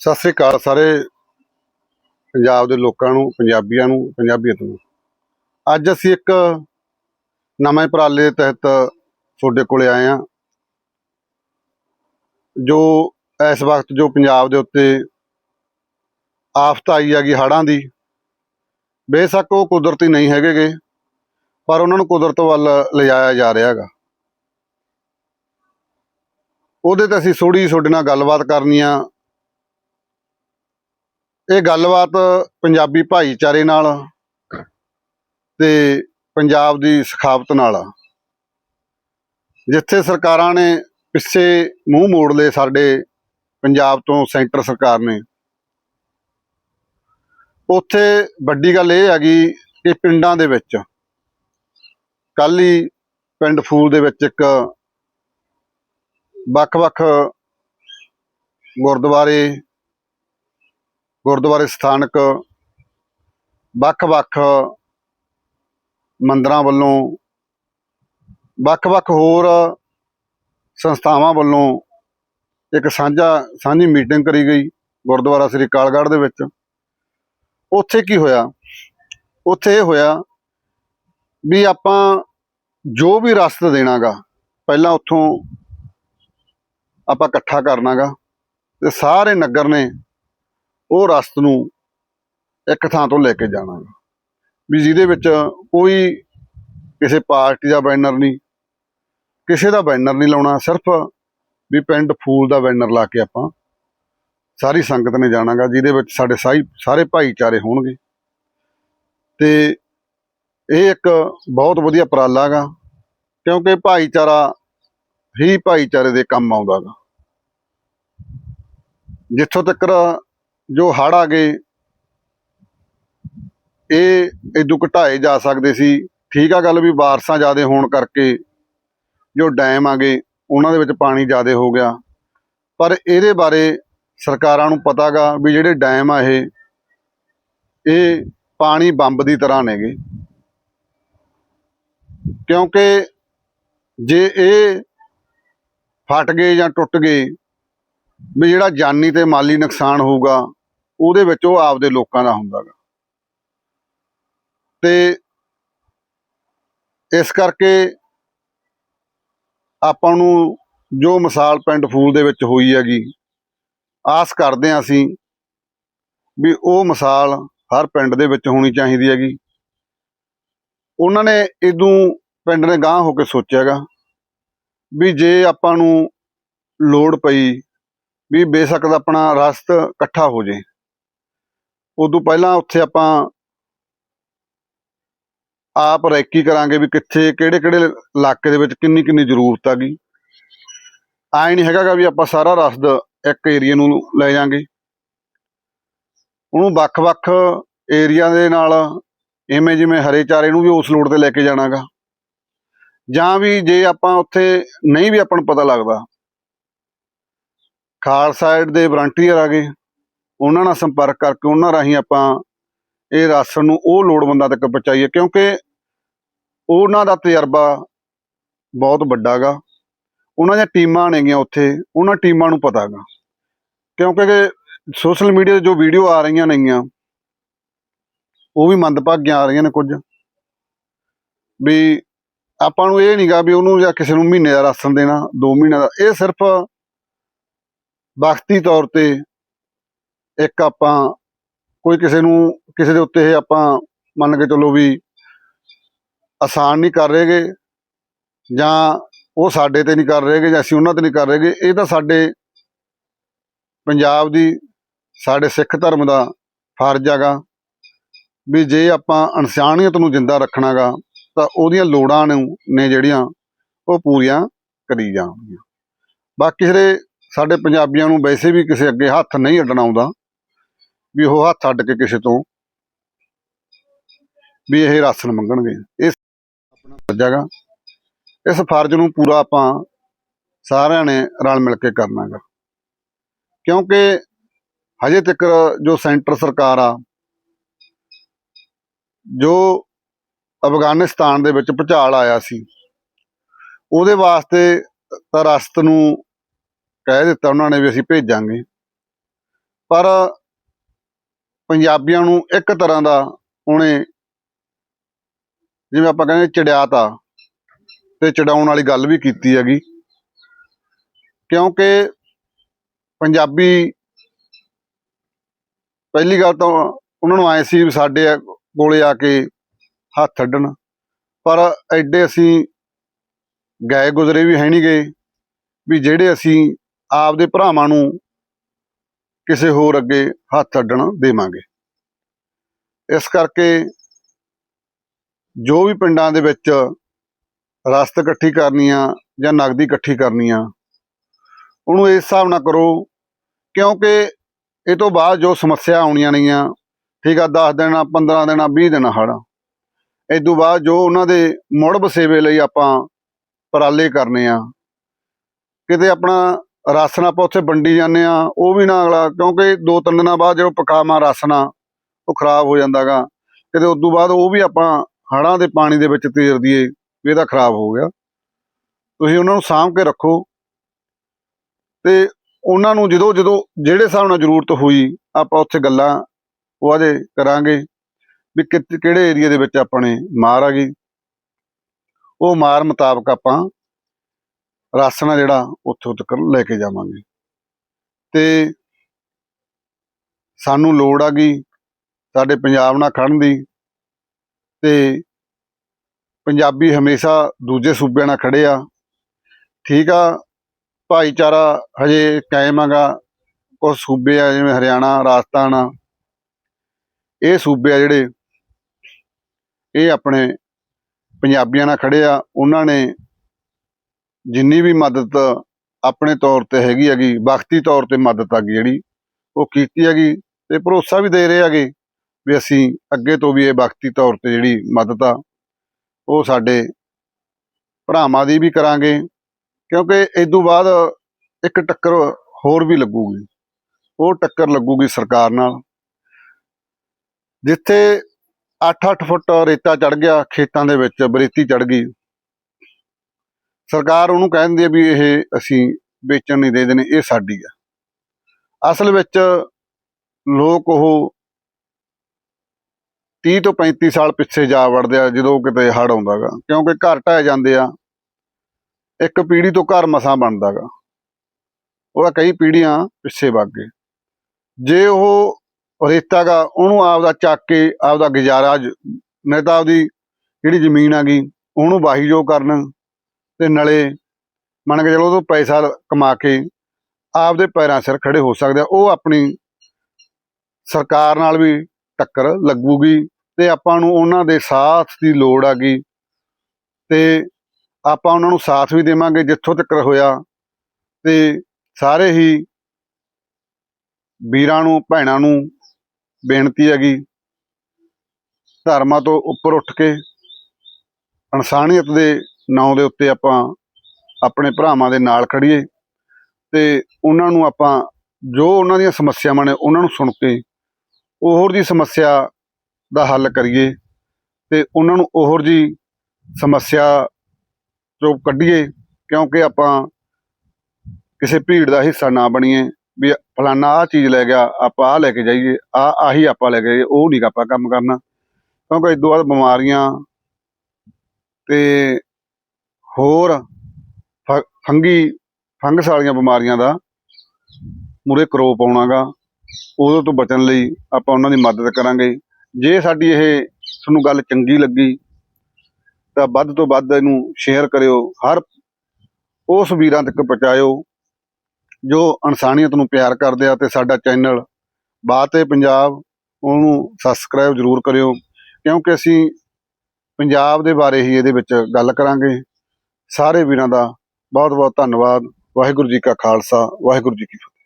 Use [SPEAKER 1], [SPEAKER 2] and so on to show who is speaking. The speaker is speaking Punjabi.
[SPEAKER 1] ਸਤਿ ਸ੍ਰੀ ਅਕਾਲ ਸਾਰੇ ਪੰਜਾਬ ਦੇ ਲੋਕਾਂ ਨੂੰ, ਪੰਜਾਬੀਆਂ ਨੂੰ ਪੰਜਾਬੀਅਤ ਨੂੰ ਅੱਜ ਅਸੀਂ ਇੱਕ ਨਵੇਂ ਉਪਰਾਲੇ ਦੇ ਤਹਿਤ ਤੁਹਾਡੇ ਕੋਲੇ ਆਏ ਹਾਂ, ਜੋ ਇਸ ਵਕਤ ਜੋ ਪੰਜਾਬ ਦੇ ਉੱਤੇ ਆਫਤ ਆਈ ਹੈਗੀ ਹੜ੍ਹਾਂ ਦੀ, ਬੇਸ਼ੱਕ ਉਹ ਕੁਦਰਤੀ ਨਹੀਂ ਹੈਗੇਗੇ ਪਰ ਉਹਨਾਂ ਨੂੰ ਕੁਦਰਤ ਵੱਲ ਲਿਜਾਇਆ ਜਾ ਰਿਹਾ ਹੈਗਾ। ਉਹਦੇ ਤੇ ਅਸੀਂ ਥੋੜੀ ਤੁਹਾਡੇ ਨਾਲ ਗੱਲਬਾਤ ਕਰਨੀ ਆ। ਇਹ ਗੱਲਬਾਤ ਪੰਜਾਬੀ ਭਾਈਚਾਰੇ ਨਾਲ ਤੇ ਪੰਜਾਬ ਦੀ ਸਖਾਵਤ ਨਾਲ। ਜਿੱਥੇ ਸਰਕਾਰਾਂ ਨੇ ਪਿੱਛੇ ਮੂੰਹ ਮੋੜ ਲਏ ਸਾਡੇ ਪੰਜਾਬ ਤੋਂ ਸੈਂਟਰ ਸਰਕਾਰ ਨੇ। ਉੱਥੇ ਵੱਡੀ ਗੱਲ ਇਹ ਹੈਗੀ ਕਿ ਪਿੰਡਾਂ ਦੇ ਵਿੱਚ, ਕੱਲ੍ਹ ਹੀ ਪਿੰਡ ਫੂਲ ਦੇ ਵਿੱਚ ਇੱਕ ਵੱਖ-ਵੱਖ ਗੁਰਦੁਆਰੇ ਗੁਰਦੁਆਰੇ ਸਥਾਨਕ ਵੱਖ-ਵੱਖ ਮੰਦਰਾਂ ਵੱਲੋਂ, ਵੱਖ-ਵੱਖ ਹੋਰ ਸੰਸਥਾਵਾਂ ਵੱਲੋਂ ਇੱਕ ਸਾਂਝਾ, ਸਾਂਝੀ ਮੀਟਿੰਗ ਕਰੀ ਗਈ ਗੁਰਦੁਆਰਾ ਸ੍ਰੀ ਕਾਲਗੜ੍ਹ ਦੇ ਵਿੱਚ। ਉੱਥੇ ਕੀ ਹੋਇਆ? ਉੱਥੇ ਇਹ ਹੋਇਆ ਵੀ ਆਪਾਂ ਜੋ ਵੀ ਰਸਤ ਦੇਣਾਗਾ, ਪਹਿਲਾਂ ਉੱਥੋਂ ਆਪਾਂ ਇਕੱਠਾ ਕਰਨਾਗਾ ਤੇ ਸਾਰੇ ਨਗਰ ਨੇ ਉਹ ਰਸਤ ਨੂੰ ਇੱਕ ਥਾਂ ਤੋਂ ਲੈ ਕੇ ਜਾਣਾ ਗਾ। ਵੀ ਜਿਹਦੇ ਵਿੱਚ ਕੋਈ ਕਿਸੇ ਪਾਰਟੀ ਦਾ ਬੈਨਰ ਨਹੀਂ, ਕਿਸੇ ਦਾ ਬੈਨਰ ਨਹੀਂ ਲਾਉਣਾ, ਸਿਰਫ ਵੀ ਪਿੰਡ ਫੂਲ ਦਾ ਬੈਨਰ ਲਾ ਕੇ ਆਪਾਂ ਸਾਰੀ ਸੰਗਤ ਨੇ ਜਾਣਾਗਾ, ਜਿਹਦੇ ਵਿੱਚ ਸਾਡੇ ਸਾਈ, ਸਾਰੇ ਭਾਈਚਾਰੇ ਹੋਣਗੇ ਤੇ ਇਹ ਇੱਕ ਬਹੁਤ ਵਧੀਆ ਉਪਰਾਲਾ ਗਾ ਕਿਉਂਕਿ ਭਾਈਚਾਰਾ, ਹੀ ਭਾਈਚਾਰੇ ਦੇ ਕੰਮ ਆਉਂਦਾ ਗਾ ਜਿੱਥੋਂ ਤੱਕ ਜੋ ਹੜ੍ਹ ਆ ਗਏ, ਇਹ ਇਦੋਂ ਘਟਾਏ ਜਾ ਸਕਦੇ ਸੀ। ਠੀਕ ਆ ਗੱਲ ਵੀ ਬਾਰਿਸ਼ਾਂ ਜ਼ਿਆਦਾ ਹੋਣ ਕਰਕੇ ਜੋ ਡੈਮ ਆ ਗਏ, ਉਹਨਾਂ ਦੇ ਵਿੱਚ ਪਾਣੀ ਜ਼ਿਆਦਾ ਹੋ ਗਿਆ। ਪਰ ਇਹਦੇ ਬਾਰੇ ਸਰਕਾਰਾਂ ਨੂੰ ਪਤਾਗਾ ਵੀ ਜਿਹੜੇ ਡੈਮ ਆ ਇਹ ਇਹ ਪਾਣੀ ਬੰਬ ਦੀ ਤਰ੍ਹਾਂ ਨੇਗੇ। ਕਿਉਂਕਿ ਜੇ ਇਹ ਫਟ ਗਏ ਜਾਂ ਟੁੱਟ ਗਏ, ਵੀ ਜਿਹੜਾ ਜਾਨੀ ਤੇ ਮਾਲੀ ਨੁਕਸਾਨ ਹੋਊਗਾ ਉਹਦੇ ਵਿੱਚ ਉਹ ਆਪਦੇ ਲੋਕਾਂ ਦਾ ਹੁੰਦਾ ਗਾ। ਤੇ ਇਸ ਕਰਕੇ ਆਪਾਂ ਨੂੰ ਜੋ ਮਿਸਾਲ ਪਿੰਡ ਫੂਲ ਦੇ ਵਿੱਚ ਹੋਈ ਹੈਗੀ, ਆਸ ਕਰਦੇ ਹਾਂ ਅਸੀਂ ਵੀ ਉਹ ਮਿਸਾਲ ਹਰ ਪਿੰਡ ਦੇ ਵਿੱਚ ਹੋਣੀ ਚਾਹੀਦੀ ਹੈਗੀ। ਉਹਨਾਂ ਨੇ ਇਦੋਂ ਪਿੰਡ ਨੇ ਗਾਂਹ ਹੋ ਕੇ ਸੋਚਿਆਗਾ ਵੀ ਜੇ ਆਪਾਂ ਨੂੰ ਲੋੜ ਪਈ ਵੀ ਬੇਸ਼ੱਕ ਦਾ ਆਪਣਾ ਰਸਤ ਇਕੱਠਾ ਹੋ ਜੇ। ਉਦੋਂ ਪਹਿਲਾਂ ਉੱਥੇ ਆਪਾਂ ਆਪ ਰੈਕੀ ਕਰਾਂਗੇ ਵੀ ਕਿੱਥੇ ਕਿਹੜੇ ਕਿਹੜੇ ਇਲਾਕੇ ਦੇ ਵਿੱਚ ਕਿੰਨੀ ਕਿੰਨੀ ਜ਼ਰੂਰਤ ਆ ਗਈ। ਆਏ ਨਹੀਂ ਹੈਗਾਗਾ ਵੀ ਆਪਾਂ ਸਾਰਾ ਰਸਦ ਇੱਕ ਏਰੀਆ ਨੂੰ ਲੈ ਜਾਾਂਗੇ। ਉਹਨੂੰ ਵੱਖ-ਵੱਖ ਏਰੀਆ ਦੇ ਨਾਲ ਇਵੇਂ ਜਿਵੇਂ ਹਰੇ ਚਾਰੇ ਨੂੰ ਵੀ ਉਸ ਲੋੜ ਤੇ ਲੈ ਕੇ ਜਾਣਾਗਾ ਜਾਂ ਵੀ ਜੇ ਆਪਾਂ ਉੱਥੇ ਨਹੀਂ ਵੀ ਆਪਾਂ ਨੂੰ ਪਤਾ ਲੱਗਦਾ। ਖਾਲ ਸਾਈਡ ਦੇ ਵਲੰਟੀਅਰ ਆ ਗਏ। ਉਹਨਾਂ ਨਾਲ ਸੰਪਰਕ ਕਰਕੇ ਉਹਨਾਂ ਰਾਹੀਂ ਆਪਾਂ ਇਹ ਰਾਸ਼ਨ ਨੂੰ ਉਹ ਲੋੜਵੰਦਾਂ ਤੱਕ ਪਹੁੰਚਾਈਏ, ਕਿਉਂਕਿ ਉਹਨਾਂ ਦਾ ਤਜਰਬਾ ਬਹੁਤ ਵੱਡਾ ਗਾ ਉਹਨਾਂ ਦੀਆਂ ਟੀਮਾਂ ਨੇਗੀਆਂ ਉੱਥੇ, ਉਹਨਾਂ ਟੀਮਾਂ ਨੂੰ ਪਤਾ ਗਾ ਕਿਉਂਕਿ ਸੋਸ਼ਲ ਮੀਡੀਆ ਤੇ ਜੋ ਵੀਡੀਓ ਆ ਰਹੀਆਂ ਨੇਗੀਆਂ, ਉਹ ਵੀ ਮੰਦਭਾਗੀਆਂ ਆ ਰਹੀਆਂ ਨੇ ਕੁਝ। ਵੀ ਆਪਾਂ ਨੂੰ ਇਹ ਨਹੀਂਗਾ ਵੀ ਉਹਨੂੰ ਜਾਂ ਕਿਸੇ ਨੂੰ ਮਹੀਨੇ ਦਾ ਰਾਸ਼ਨ ਦੇਣਾ 2 ਮਹੀਨੇ ਦਾ। ਇਹ ਸਿਰਫ ਵਕਤੀ ਤੌਰ ਤੇ ਇੱਕ ਆਪਾਂ ਕੋਈ ਕਿਸੇ ਨੂੰ, ਕਿਸੇ ਦੇ ਉੱਤੇ ਇਹ ਆਪਾਂ ਮੰਨ ਕੇ ਚੱਲੋ ਵੀ ਆਸਾਨ ਨਹੀਂ ਕਰ ਰਹੇਗੇ ਜਾਂ ਉਹ ਸਾਡੇ ਤੇ ਨਹੀਂ ਕਰ ਰਹੇਗੇ ਜਾਂ ਅਸੀਂ ਉਹਨਾਂ ਤੇ ਨਹੀਂ ਕਰ ਰਹੇਗੇ ਇਹ ਤਾਂ ਸਾਡੇ ਪੰਜਾਬ ਦੀ, ਸਾਡੇ ਸਿੱਖ ਧਰਮ ਦਾ ਫਰਜ਼ ਹੈਗਾ। ਵੀ ਜੇ ਆਪਾਂ ਇਨਸਾਨੀਅਤ ਨੂੰ ਜਿੰਦਾ ਰੱਖਣਾਗਾ ਤਾਂ ਉਹਦੀਆਂ ਲੋੜਾਂ ਨੂੰ, ਨੇ ਜਿਹੜੀਆਂ, ਉਹ ਪੂਰੀਆਂ ਕਰੀ ਜਾਣਗੀਆਂ। ਬਾਕੀ ਜਿਹੜੇ ਸਾਡੇ ਪੰਜਾਬੀਆਂ ਨੂੰ ਵੈਸੇ ਵੀ ਕਿਸੇ ਅੱਗੇ ਹੱਥ ਨਹੀਂ ਅੱਡਣਾ ਆਉਂਦਾ ਵੀ ਉਹ ਹੱਥ ਅੱਡ ਕੇ ਕਿਸੇ ਤੋਂ ਵੀ ਇਹ ਰਾਸ਼ਨ ਮੰਗਣਗੇ। ਇਹ ਆਪਣਾ ਫਰਜ਼ ਹੈਗਾ। ਇਸ ਫਰਜ਼ ਨੂੰ ਪੂਰਾ ਆਪਾਂ ਸਾਰਿਆਂ ਨੇ ਰਲ ਮਿਲ ਕੇ ਕਰਨਾ ਹੈਗਾ। ਕਿਉਂਕਿ ਹਜੇ ਤੱਕ ਜੋ ਸੈਂਟਰ ਸਰਕਾਰ ਆ, ਜੋ ਅਫਗਾਨਿਸਤਾਨ ਦੇ ਵਿੱਚ ਭੁਚਾਲ ਆਇਆ ਸੀ, ਉਹਦੇ ਵਾਸਤੇ ਤਾਂ ਰਸਤ ਨੂੰ ਕਹਿ ਦਿੱਤਾ, ਉਹਨਾਂ ਨੇ ਵੀ ਅਸੀਂ ਭੇਜਾਂਗੇ। ਪਰ ਪੰਜਾਬੀਆਂ ਨੂੰ ਇੱਕ ਤਰ੍ਹਾਂ ਦਾ ਉਹਨੇ ਜਿਵੇਂ ਆਪਾਂ ਕਹਿੰਦੇ ਚੜਿਆਤਾ ਤੇ ਚੜਾਉਣ ਵਾਲੀ ਗੱਲ ਵੀ ਕੀਤੀ ਹੈਗੀ। ਕਿਉਂਕਿ ਪੰਜਾਬੀ ਪਹਿਲੀ ਗੱਲ ਤਾਂ ਉਹਨਾਂ ਨੂੰ ਆਏ ਸੀ ਵੀ ਸਾਡੇ ਕੋਲੇ ਆ ਕੇ ਹੱਥ ਅੱਡਣ ਪਰ ਐਡੇ ਅਸੀਂ ਗਏ ਗੁਜ਼ਰੇ ਵੀ ਹੈ ਨਹੀਂ ਗਏ ਵੀ ਜਿਹੜੇ ਅਸੀਂ ਆਪਦੇ ਭਰਾਵਾਂ ਨੂੰ ਕਿਸੇ ਹੋਰ ਅੱਗੇ ਹੱਥ ਅੱਡਣ ਦੇਵਾਂਗੇ। ਇਸ ਕਰਕੇ ਜੋ ਵੀ ਪਿੰਡਾਂ ਦੇ ਵਿੱਚ ਰਸਤ ਇਕੱਠੀ ਕਰਨੀ ਆ ਜਾਂ ਨਗਦੀ ਇਕੱਠੀ ਕਰਨੀ ਆ ਉਹਨੂੰ ਇਸ ਹਿਸਾਬ ਨਾਲ ਕਰੋ, ਕਿਉਂਕਿ ਇਹ ਤੋਂ ਬਾਅਦ ਜੋ ਸਮੱਸਿਆ ਆਉਣੀਆਂ ਨੇਗੀਆਂ, ਠੀਕ ਆ 10 ਦਿਨ 15 ਦਿਨ 20 ਦਿਨ ਹੜ ਇਸ ਤੋਂ ਬਾਅਦ ਜੋ ਉਹਨਾਂ ਦੇ ਮੁੜ ਵਸੇਵੇ ਲਈ ਆਪਾਂ ਉਪਰਾਲੇ ਕਰਨੇ ਆ, ਕਿਤੇ ਆਪਣਾ ਰਾਸ਼ਨ ਆਪਾਂ ਉੱਥੇ ਵੰਡੀ ਜਾਂਦੇ ਆ ਉਹ ਵੀ ਨਾ ਅਗਲਾ, ਕਿਉਂਕਿ ਦੋ ਤਿੰਨ ਦਿਨਾਂ ਬਾਅਦ ਜਦੋਂ ਪਕਾਵਾਂ ਰਾਸ਼ਨ ਆ ਉਹ ਖਰਾਬ ਹੋ ਜਾਂਦਾਗਾ। ਕਿਤੇ ਉਸ ਤੋਂ ਬਾਅਦ ਉਹ ਵੀ ਆਪਾਂ ਹੜਾਂ ਦੇ ਪਾਣੀ ਦੇ ਵਿੱਚ ਤੇਰ ਦਈਏ, ਵੀ ਇਹਦਾ ਖਰਾਬ ਹੋ ਗਿਆ। ਤੁਸੀਂ ਉਹਨਾਂ ਨੂੰ ਸਾਂਭ ਕੇ ਰੱਖੋ। ਤੇ ਉਹਨਾਂ ਨੂੰ ਜਦੋਂ ਜਦੋਂ ਜਿਹੜੇ ਹਿਸਾਬ ਨਾਲ ਜ਼ਰੂਰਤ ਹੋਈ, ਆਪਾਂ ਉੱਥੇ ਗੱਲਾਂ ਉਹ ਆਦੇ ਕਰਾਂਗੇ, ਵੀ ਕਿ- ਕਿਹੜੇ ਏਰੀਆ ਦੇ ਵਿੱਚ ਆਪਣੇ ਮਾਰ ਆ ਗਈ। ਉਹ ਮਾਰ ਮੁਤਾਬਕ ਆਪਾਂ ਰਾਸ਼ਨ ਆ ਜਿਹੜਾ ਉੱਥੋਂ ਤੱਕ ਲੈ ਕੇ ਜਾਵਾਂਗੇ। ਤੇ ਸਾਨੂੰ ਲੋੜ ਆ ਗਈ ਸਾਡੇ ਪੰਜਾਬ ਨਾਲ ਖੜਨ ਦੀ ਤੇ ਪੰਜਾਬੀ ਹਮੇਸ਼ਾ ਦੂਜੇ ਸੂਬਿਆਂ ਨਾਲ ਖੜੇ ਆ। ਠੀਕ ਆ, ਭਾਈਚਾਰਾ ਹਜੇ ਕਾਇਮ ਹੈਗਾ ਕੁਝ ਸੂਬੇ ਆ ਜਿਵੇਂ ਹਰਿਆਣਾ, ਰਾਜਸਥਾਨ ਆ। ਇਹ ਸੂਬੇ ਆ ਜਿਹੜੇ ਇਹ ਆਪਣੇ ਪੰਜਾਬੀਆਂ ਨਾਲ ਖੜੇ ਆ, ਉਹਨਾਂ ਨੇ ਜਿੰਨੀ ਵੀ ਮਦਦ ਆਪਣੇ ਤੌਰ ਤੇ ਹੈਗੀ ਹੈਗੀ, ਵਕਤੀ ਤੌਰ ਤੇ ਮਦਦ ਹੈਗੀ ਜਿਹੜੀ, ਉਹ ਕੀਤੀ ਹੈਗੀ ਤੇ ਭਰੋਸਾ ਵੀ ਦੇ ਰਹੇ ਹੈਗੇ ਵੀ ਅਸੀਂ ਅੱਗੇ ਤੋਂ ਵੀ ਇਹ ਵਕਤੀ ਤੌਰ ਤੇ ਜਿਹੜੀ ਮਦਦ ਆ, ਉਹ ਸਾਡੇ ਭਰਾਵਾਂ ਦੀ ਵੀ ਕਰਾਂਗੇ, ਕਿਉਂਕਿ ਇਸ ਤੋਂ ਬਾਅਦ ਇੱਕ ਟੱਕਰ ਹੋਰ ਵੀ ਲੱਗੂਗੀ। ਉਹ ਟੱਕਰ ਲੱਗੂਗੀ ਸਰਕਾਰ ਨਾਲ। ਜਿੱਥੇ 8-8 ਫੁੱਟ ਰੇਤਾ ਚੜ ਗਿਆ, ਖੇਤਾਂ ਦੇ ਵਿੱਚ ਬਰੇਤੀ ਚੜ ਗਈ ਸਰਕਾਰ ਉਹਨੂੰ ਕਹਿ ਦਿੰਦੀ ਹੈ ਵੀ ਇਹ ਅਸੀਂ ਵੇਚਣ ਨਹੀਂ ਦੇ ਦੇਣੇ, ਇਹ ਸਾਡੀ ਆ। ਅਸਲ ਵਿੱਚ ਲੋਕ ਉਹ 30 ਤੋਂ 35 ਸਾਲ ਪਿੱਛੇ ਜਾ ਵੜਦੇ ਆ, ਜਦੋਂ ਕਿਤੇ ਹੜ ਆਉਂਦਾਗਾ ਕਿਉਂਕਿ ਘਰ ਢਹਿ ਜਾਂਦੇ ਆ, ਇੱਕ ਪੀੜ੍ਹੀ ਤੋਂ ਘਰ ਮਸਾਂ ਬਣਦਾਗਾ ਉਹਦਾ ਕਈ ਪੀੜ੍ਹੀਆਂ ਪਿੱਛੇ ਵਗ ਗਏ। ਜੇ ਉਹ ਰੇਤਾ ਗਾ, ਉਹਨੂੰ ਆਪਦਾ ਚੱਕ ਕੇ ਆਪਦਾ ਗੁਜ਼ਾਰਾ ਨਹੀਂ ਤਾਂ ਆਪਦੀ ਜਿਹੜੀ ਜ਼ਮੀਨ ਆ ਗਈ ਉਹਨੂੰ ਵਾਹੀ ਜੋ ਕਰਨ ਤੇ ਨਲੇ ਮੰਨ ਕੇ ਚਲੋ ਉਹ ਤੋਂ ਪੈਸਾ ਕਮਾ ਕੇ ਆਪਦੇ ਪੈਰਾਂ ਸਿਰ ਖੜੇ ਹੋ ਸਕਦੇ ਆ, ਉਹ ਆਪਣੀ ਸਰਕਾਰ ਨਾਲ ਵੀ ਟੱਕਰ ਲੱਗੂਗੀ ਤੇ ਆਪਾਂ ਨੂੰ ਉਹਨਾਂ ਦੇ ਸਾਥ ਦੀ ਲੋੜ ਆ ਗਈ ਤੇ ਆਪਾਂ ਉਹਨਾਂ ਨੂੰ ਸਾਥ ਵੀ ਦੇਵਾਂਗੇ ਜਿੱਥੋਂ ਤੱਕ ਹੋਇਆ ਤੇ ਸਾਰੇ ਹੀ ਵੀਰਾਂ ਨੂੰ, ਭੈਣਾਂ ਨੂੰ ਬੇਨਤੀ ਹੈਗੀ ਧਰਮਾਂ ਤੋਂ ਉੱਪਰ ਉੱਠ ਕੇ ਇਨਸਾਨੀਅਤ ਦੇ ਨਾਂ ਦੇ ਉੱਤੇ ਆਪਾਂ ਆਪਣੇ ਭਰਾਵਾਂ ਦੇ ਨਾਲ ਖੜੀਏ ਤੇ ਉਹਨਾਂ ਨੂੰ ਆਪਾਂ ਜੋ ਉਹਨਾਂ ਦੀਆਂ ਸਮੱਸਿਆਵਾਂ ਨੇ ਉਹਨਾਂ ਨੂੰ ਸੁਣ ਕੇ ਉਹੋ ਜੀ ਸਮੱਸਿਆ ਦਾ ਹੱਲ ਕਰੀਏ ਤੇ ਉਹਨਾਂ ਨੂੰ ਉਹੋ ਜੀ ਸਮੱਸਿਆ ਚੋਂ ਕੱਢੀਏ ਕਿਉਂਕਿ ਆਪਾਂ ਕਿਸੇ ਭੀੜ ਦਾ ਹਿੱਸਾ ਨਾ ਬਣੀਏ ਵੀ ਫਲਾਨਾ ਆਹ ਚੀਜ਼ ਲੈ ਗਿਆ, ਆਪਾਂ ਆਹ ਲੈ ਕੇ ਜਾਈਏ ਆ ਆਹੀ ਆਪਾਂ ਲੈ ਕੇ ਜਾਈਏ, ਉਹ ਨਹੀਂ ਆਪਾਂ ਕੰਮ ਕਰਨਾ ਕਿਉਂਕਿ ਇਸ ਤੋਂ ਬਾਅਦ ਬਿਮਾਰੀਆਂ ਤੇ ਹੋਰ ਫ- ਫੰਗੀ ਫੰਗਸ ਵਾਲੀਆਂ ਬਿਮਾਰੀਆਂ ਦਾ ਮੂਰੇ ਕਰੋਪ ਆਉਣਾਗਾ ਉਦੋਂ ਤੋਂ ਬਚਣ ਲਈ ਆਪਾਂ ਉਹਨਾਂ ਦੀ ਮਦਦ ਕਰਾਂਗੇ। ਜੇ ਸਾਡੀ ਇਹ ਤੁਹਾਨੂੰ ਗੱਲ ਚੰਗੀ ਲੱਗੀ, ਤਾਂ ਵੱਧ ਤੋਂ ਵੱਧ ਇਹਨੂੰ ਸ਼ੇਅਰ ਕਰਿਓ। ਹਰ ਉਸ ਵੀਰਾਂ ਤੱਕ ਪਹੁੰਚਾਇਓ ਜੋ ਇਨਸਾਨੀਅਤ ਨੂੰ ਪਿਆਰ ਕਰਦੇ ਆ ਤੇ ਸਾਡਾ ਚੈਨਲ ਬਾਤ ਹੈ ਪੰਜਾਬ ਉਹਨੂੰ ਸਬਸਕ੍ਰਾਈਬ ਜ਼ਰੂਰ ਕਰਿਓ, ਕਿਉਂਕਿ ਅਸੀਂ ਪੰਜਾਬ ਦੇ ਬਾਰੇ ਹੀ ਇਹਦੇ ਵਿੱਚ ਗੱਲ ਕਰਾਂਗੇ। ਸਾਰੇ ਵੀਰਾਂ ਦਾ ਬਹੁਤ ਬਹੁਤ ਧੰਨਵਾਦ। ਵਾਹਿਗੁਰੂ ਜੀ ਕਾ ਖਾਲਸਾ ਵਾਹਿਗੁਰੂ ਜੀ ਕੀ ਫਤਿਹ।